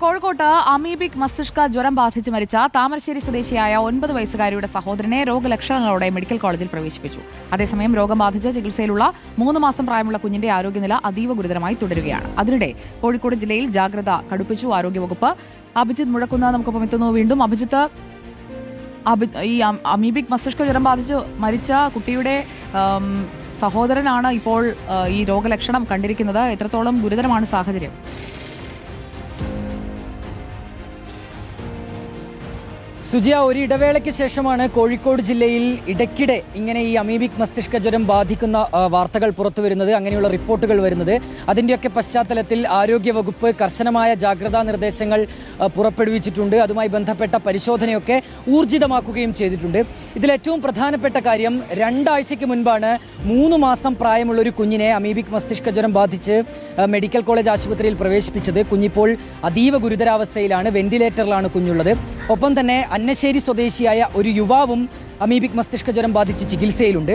കോഴിക്കോട്ട് അമീബിക് മസ്തിഷ്ക ജ്വരം ബാധിച്ച് മരിച്ച താമരശ്ശേരി സ്വദേശിയായ ഒൻപത് വയസ്സുകാരിയുടെ സഹോദരനെ രോഗലക്ഷണങ്ങളോടെ മെഡിക്കൽ കോളേജിൽ പ്രവേശിപ്പിച്ചു. അതേസമയം രോഗം ബാധിച്ച് ചികിത്സയിലുള്ള മൂന്ന് മാസം പ്രായമുള്ള കുഞ്ഞിന്റെ ആരോഗ്യനില അതീവ ഗുരുതരമായി തുടരുകയാണ്. അതിനിടെ കോഴിക്കോട് ജില്ലയിൽ ജാഗ്രത കടുപ്പിച്ചു. ആരോഗ്യവകുപ്പ് അഭിജിത് മുഴക്കുന്ന നമുക്കൊപ്പം എത്തുന്നു. വീണ്ടും അഭിജിത്ത് ഈ അമീബിക് മസ്തിഷ്ക ജ്വരം ബാധിച്ച് മരിച്ച കുട്ടിയുടെ സഹോദരനാണ് ഇപ്പോൾ ഈ രോഗലക്ഷണം കണ്ടിരിക്കുന്നത്. എത്രത്തോളം ഗുരുതരമാണ് സാഹചര്യം? സുജിയ ഒരു ഇടവേളയ്ക്ക് ശേഷമാണ് കോഴിക്കോട് ജില്ലയിൽ ഇടയ്ക്കിടെ ഇങ്ങനെ ഈ അമീബിക് മസ്തിഷ്ക ജ്വരം ബാധിക്കുന്ന വാർത്തകൾ പുറത്തു വരുന്നത് അങ്ങനെയുള്ള റിപ്പോർട്ടുകൾ വരുന്നത്. അതിന്റെയൊക്കെ പശ്ചാത്തലത്തിൽ ആരോഗ്യവകുപ്പ് കർശനമായ ജാഗ്രതാ നിർദ്ദേശങ്ങൾ പുറപ്പെടുവിച്ചിട്ടുണ്ട്. അതുമായി ബന്ധപ്പെട്ട പരിശോധനയൊക്കെ ഊർജിതമാക്കുകയും ചെയ്തിട്ടുണ്ട്. ഇതിലേറ്റവും പ്രധാനപ്പെട്ട കാര്യം രണ്ടാഴ്ചയ്ക്ക് മുൻപാണ് മൂന്ന് മാസം പ്രായമുള്ള ഒരു കുഞ്ഞിനെ അമീബിക് മസ്തിഷ്ക ജ്വരം ബാധിച്ച് മെഡിക്കൽ കോളേജ് ആശുപത്രിയിൽ പ്രവേശിപ്പിച്ചത്. കുഞ്ഞിപ്പോൾ അതീവ ഗുരുതരാവസ്ഥയിലാണ് വെന്റിലേറ്ററിലാണ് കുഞ്ഞുള്ളത്. ഒപ്പം തന്നെ അന്നശ്ശേരി സ്വദേശിയായ ഒരു യുവാവും അമീബിക് മസ്തിഷ്ക ജ്വരം ബാധിച്ച് ചികിത്സയിലുണ്ട്.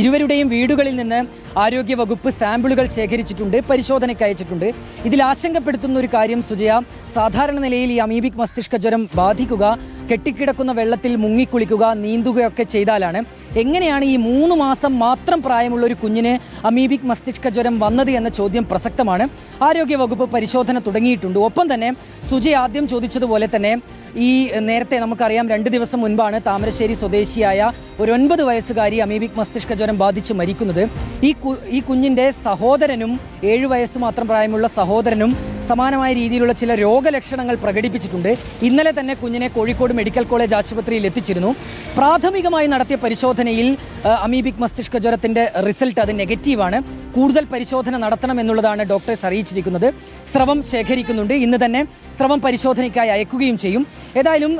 ഇരുവരുടെയും വീടുകളിൽ നിന്ന് ആരോഗ്യവകുപ്പ് സാമ്പിളുകൾ ശേഖരിച്ചിട്ടുണ്ട് പരിശോധനയ്ക്ക് അയച്ചിട്ടുണ്ട്. ഇതിൽ ആശങ്കപ്പെടുത്തുന്ന ഒരു കാര്യം സുജയ സാധാരണ നിലയിൽ ഈ അമീബിക് മസ്തിഷ്ക ജ്വരം ബാധിക്കുക കെട്ടിക്കിടക്കുന്ന വെള്ളത്തിൽ മുങ്ങിക്കുളിക്കുക നീന്തുകയൊക്കെ ചെയ്താലാണ് എങ്ങനെയാണ് ഈ മൂന്ന് മാസം മാത്രം പ്രായമുള്ള ഒരു കുഞ്ഞിന് അമീബിക് മസ്തിഷ്ക ജ്വരം വന്നത് എന്ന ചോദ്യം പ്രസക്തമാണ്. ആരോഗ്യവകുപ്പ് പരിശോധന തുടങ്ങിയിട്ടുണ്ട്. ഒപ്പം തന്നെ സുജി ആദ്യം ചോദിച്ചതുപോലെ തന്നെ ഈ നേരത്തെ നമുക്കറിയാം രണ്ട് ദിവസം മുൻപാണ് താമരശ്ശേരി സ്വദേശിയായ ഒരു ഒൻപത് വയസ്സുകാരി അമീബിക് മസ്തിഷ്ക ജ്വരം ബാധിച്ച് മരിക്കുന്നത്. ഈ ഈ കുഞ്ഞിന്റെ സഹോദരനും ഏഴു വയസ്സ് മാത്രം പ്രായമുള്ള സഹോദരനും സമാനമായ രീതിയിലുള്ള ചില രോഗലക്ഷണങ്ങൾ പ്രകടിപ്പിച്ചിട്ടുണ്ട്. ഇന്നലെ തന്നെ കുഞ്ഞിനെ കോഴിക്കോട് മെഡിക്കൽ കോളേജ് ആശുപത്രിയിൽ എത്തിച്ചിരുന്നു. പ്രാഥമികമായി നടത്തിയ പരിശോധനയിൽ അമീബിക് മസ്തിഷ്ക ജ്വരത്തിന്റെ റിസൾട്ട് അത് നെഗറ്റീവാണ്. കൂടുതൽ പരിശോധന നടത്തണം എന്നുള്ളതാണ് ഡോക്ടേഴ്സ് അറിയിച്ചിരിക്കുന്നത്. സ്രവം ശേഖരിക്കുന്നുണ്ട്. ഇന്ന് തന്നെ സ്രവം പരിശോധനയ്ക്കായി അയക്കുകയും ചെയ്യും. ഏതായാലും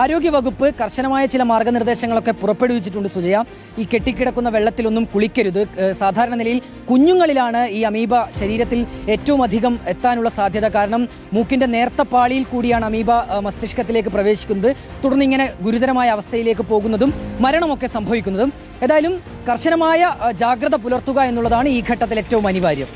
ആരോഗ്യവകുപ്പ് കർശനമായ ചില മാർഗനിർദ്ദേശങ്ങളൊക്കെ പുറപ്പെടുവിച്ചിട്ടുണ്ട് സുജയ. ഈ കെട്ടിക്കിടക്കുന്ന വെള്ളത്തിലൊന്നും കുളിക്കരുത്. സാധാരണ നിലയിൽ കുഞ്ഞുങ്ങളിലാണ് ഈ അമീബ ശരീരത്തിൽ ഏറ്റവും അധികം എത്താനുള്ള സാധ്യത കാരണം മൂക്കിന്റെ നേർത്ത പാളിയിൽ കൂടിയാണ് അമീബ മസ്തിഷ്കത്തിലേക്ക് പ്രവേശിക്കുന്നത്. തുടർന്ന് ഇങ്ങനെ ഗുരുതരമായ അവസ്ഥയിലേക്ക് പോകുന്നതും മരണമൊക്കെ സംഭവിക്കുന്നതും. ഏതായാലും കർശനമായ ജാഗ്രത പുലർത്തുക എന്നുള്ളതാണ് ഈ ഘട്ടത്തിൽ ഏറ്റവും അനിവാര്യം.